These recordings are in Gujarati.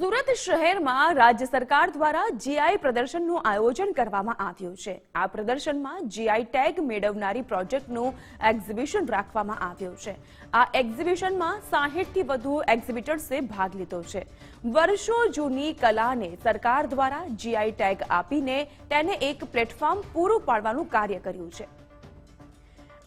સુરત શહેરમાં રાજ્ય સરકાર દ્વારા જીઆઈ પ્રદર્શનનું આયોજન કરવામાં આવ્યું છે. આ પ્રદર્શનમાં જીઆઈ ટેગ મેળવનારી પ્રોજેક્ટનું એક્ઝિબિશન રાખવામાં આવ્યું છે. આ એક્ઝિબિશનમાં સાહીઠથી વધુ એક્ઝિબિટર્સે ભાગ લીધો છે. વર્ષો જૂની કલાને સરકાર દ્વારા જીઆઈ ટેગ આપીને તેને એક પ્લેટફોર્મ પૂરું પાડવાનું કાર્ય કર્યું છે.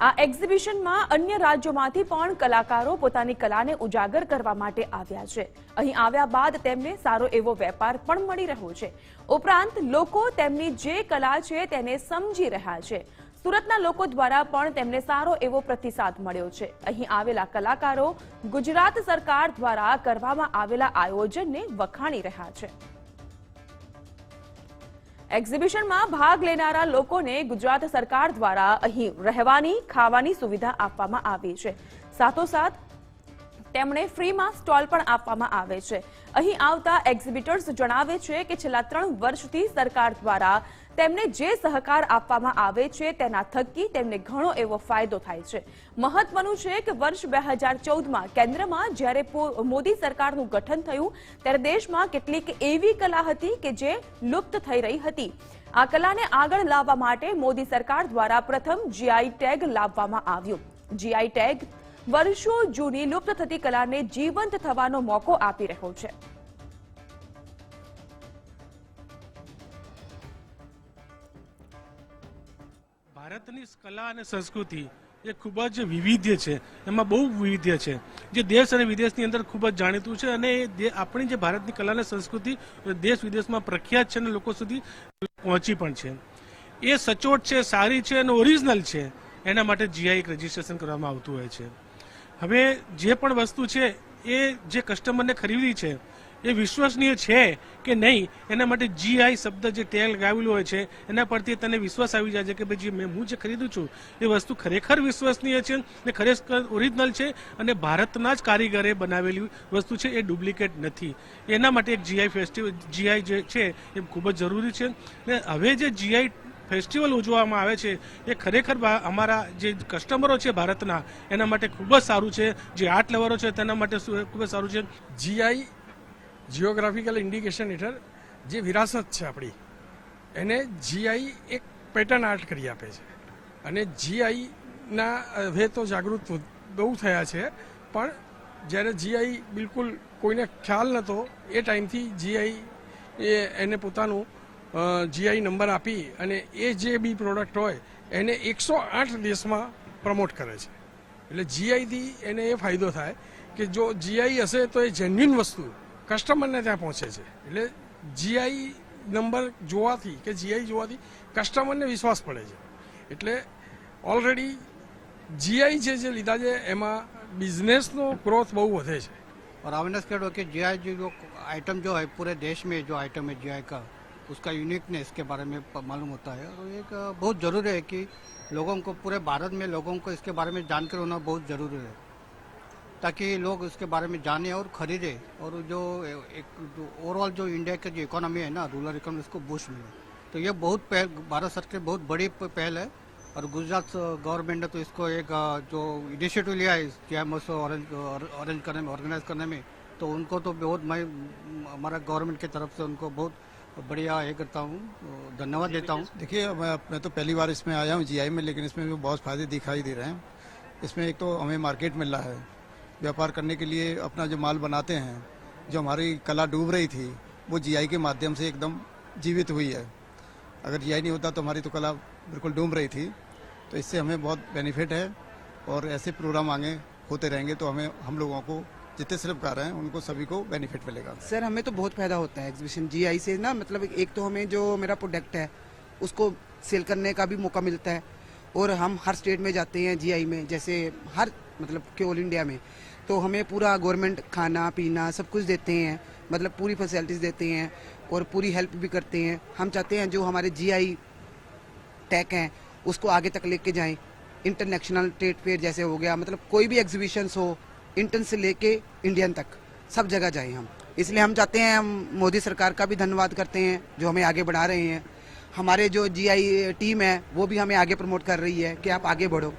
આ એક્ઝિબિશનમાં અન્ય રાજ્યોમાંથી પણ કલાકારો પોતાની કલાને ઉજાગર કરવા માટે આવ્યા છે. અહીં આવ્યા બાદ તેમને સારો એવો વેપાર પણ મળી રહ્યો છે. ઉપરાંત લોકો તેમની જે કલા છે તેને સમજી રહ્યા છે. સુરતના લોકો દ્વારા પણ તેમને સારો એવો પ્રતિસાદ મળ્યો છે. અહીં આવેલા કલાકારો ગુજરાત સરકાર દ્વારા કરવામાં આવેલા આયોજનને વખાણી રહ્યા છે. એક્ઝિબિશનમાં ભાગ લેનારા લોકોને ગુજરાત સરકાર દ્વારા અહીં રહેવાની, ખાવાની સુવિધા આપવામાં આવી છે. સાથોસાથ, તેમણે ફ્રીમાં સ્ટોલ પણ આપવામાં આવે છે. અહીં આવતા એક્ઝિબિટર્સ જણાવે છે કે છેલ્લા ત્રણ વર્ષથી સરકાર દ્વારા તેમને જે સહકાર આપવામાં આવે છે તેના થકી તેમને ઘણો એવો ફાયદો થાય છે. મહત્વનું છે કે વર્ષ બે હજાર ચૌદમાં કેન્દ્રમાં જ્યારે મોદી સરકારનું ગઠન થયું, ત્યારે દેશમાં કેટલીક એવી કલા હતી કે જે લુપ્ત થઈ રહી હતી. આ કલાને આગળ લાવવા માટે મોદી સરકાર દ્વારા પ્રથમ જીઆઈ ટેગ લાવવામાં આવ્યું. જીઆઈ ટેગ વર્ષો જૂની લુપ્ત થતી કલાને જીવંત થવાનો મોકો આપી રહ્યો છે. ભારતની કલા અને સંસ્કૃતિ એ ખૂબ જ વિવિધ્ય છે. એમાં બહુ વિવિધ્ય છે. જે દેશ અને વિદેશની અંદર ખૂબ જ જાણીતું છે અને એ આપણી જે ભારતની કલા અને સંસ્કૃતિ દેશ વિદેશમાં પ્રખ્યાત છે અને લોકો સુધી પહોંચી પણ છે. એ સચોટ છે, સારી છે અને ઓરિજિનલ છે. એના માટે જીઆઈ રજીસ્ટ્રેશન કરવામાં આવતું હોય છે. હવે જે પણ વસ્તુ છે એ જે કસ્ટમરને ખરીદી છે એ વિશ્વસનીય છે કે નહીં? એના માટે જીઆઈ શબ્દ જે ટેગ લગાવેલું હોય છે, એના પરથી તને વિશ્વાસ આવી જાય છે કે ભાઈ જે, મેં હું જે ખરીદું છું, એ વસ્તુ ખરેખર વિશ્વસનીય છે, ને ખરેખર ઓરિજિનલ છે, અને ભારતના જ કારીગરે બનાવેલી વસ્તુ છે, એ ડુપ્લિકેટ નથી. એના માટે એક જીઆઈ ફેસ્ટિવલ જીઆઈ જે છે, એ ખૂબ જ જરૂરી છે. ને હવે જે જીઆઈ ફેસ્ટિવલ ઉજવવામાં આવે છે, એ ખરેખર અમારા જે કસ્ટમરો છે ભારતના, એના માટે ખૂબ જ સારું છે. જે આર્ટ લવરો છે, તેના માટે ખૂબ જ સારું છે. જીઆઈ જિયોગ્રાફિકલ ઇન્ડિકેશન હેઠળ જે વિરાસત છે આપણી, એને જીઆઈ એક પેટર્ન આર્ટ કરી આપે છે. અને જીઆઈના હવે તો જાગૃત બહુ થયા છે, પણ જ્યારે જીઆઈ બિલકુલ કોઈને ખ્યાલ નહોતો એ ટાઈમથી જીઆઈ એને પોતાનું જીઆઈ નંબર આપી અને એ જે બી પ્રોડક્ટ હોય, એને એકસો આઠ દેશમાં પ્રમોટ કરે છે. એટલે જીઆઈથી એને એ ફાયદો થાય કે જો જીઆઈ હશે તો એ જેન્યુન વસ્તુ કસ્ટમરને ત્યાં પહોંચે છે એટલે જીઆઈ નંબર જોવાથી કે જીઆઈ જોવાથી કસ્ટમરને વિશ્વાસ પડે છે એટલે ઓલરેડી જીઆઈ જે જે લીધા છે એમાં બિઝનેસનો ગ્રોથ બહુ વધે છે और अवेयरनेस क्रिएट हो कि जीआई जो जो आइटम जो है पूरे देश में जो आइटम है जीआई का उसका यूनिकनेस के बारे में प- मालूम होता है और एक अ, बहुत ज़रूरी है कि लोगों को पूरे भारत में लोगों को इसके बारे में जानकारी होना बहुत ज़रूरी है ताकि लोग इसके बारे में जाने और खरीदे और जो एक ओवरऑल जो इंडिया की जो इकोनॉमी है ना रूरल इकोनॉमी उसको बूस्ट मिले। तो ये बहुत पहल, भारत सरकार की बहुत बड़ी पहल है। और गुजरात गवर्नमेंट ने तो इसको एक जो इनिशिएटिव लिया है क्या महोत्सव ऑरेंज ऑरेंज करने में ऑर्गेनाइज करने में तो उनको तो बहुत मैं, हमारा गवर्नमेंट की तरफ़ से उनको बहुत बढ़िया ये करता हूँ धन्यवाद देता हूँ। देखिए मैं तो पहली बार इसमें आया हूँ जीआई में, लेकिन इसमें भी बहुत फ़ायदे दिखाई दे रहे हैं। इसमें एक तो हमें मार्केट मिल रहा है। व्यापार करने के लिए अपना जो माल बनाते हैं, जो हमारी कला डूब रही थी, वो जीआई के माध्यम से एकदम जीवित हुई है। अगर जीआई नहीं होता तो हमारी तो कला बिल्कुल डूब रही थी। तो इससे हमें बहुत बेनिफिट है और ऐसे प्रोग्राम आगे होते रहेंगे तो हमें, हम लोगों को जितने शिल्पकार हैं, उनको सभी को बेनिफिट मिलेगा। सर हमें तो बहुत फ़ायदा होता है एग्जीबिशन जीआई से ना मतलब एक तो हमें जो मेरा प्रोडक्ट है, उसको सेल करने का भी मौका मिलता है। और हम हर स्टेट में जाते हैं जीआई में, जैसे हर मतलब कि ऑल इंडिया में। तो हमें पूरा गवर्नमेंट खाना, पीना, सब कुछ देते हैं मतलब पूरी फैसिलिटीज़ देते हैं और पूरी हेल्प भी करते हैं। हम चाहते हैं जो हमारे जीआई टैग हैं, उसको आगे तक लेके जाएँ। इंटरनेशनल ट्रेड फेयर जैसे हो गया मतलब कोई भी एग्जीबिशन हो इंटर्न से लेके इंडियन तक, सब जगह जाएँ हम। इसलिए हम चाहते हैं, हम मोदी सरकार का भी धन्यवाद करते हैं, जो हमें आगे बढ़ा रहे हैं। हमारे जो जीआई टीम है वो भी हमें आगे प्रमोट कर रही है कि आप आगे बढ़ो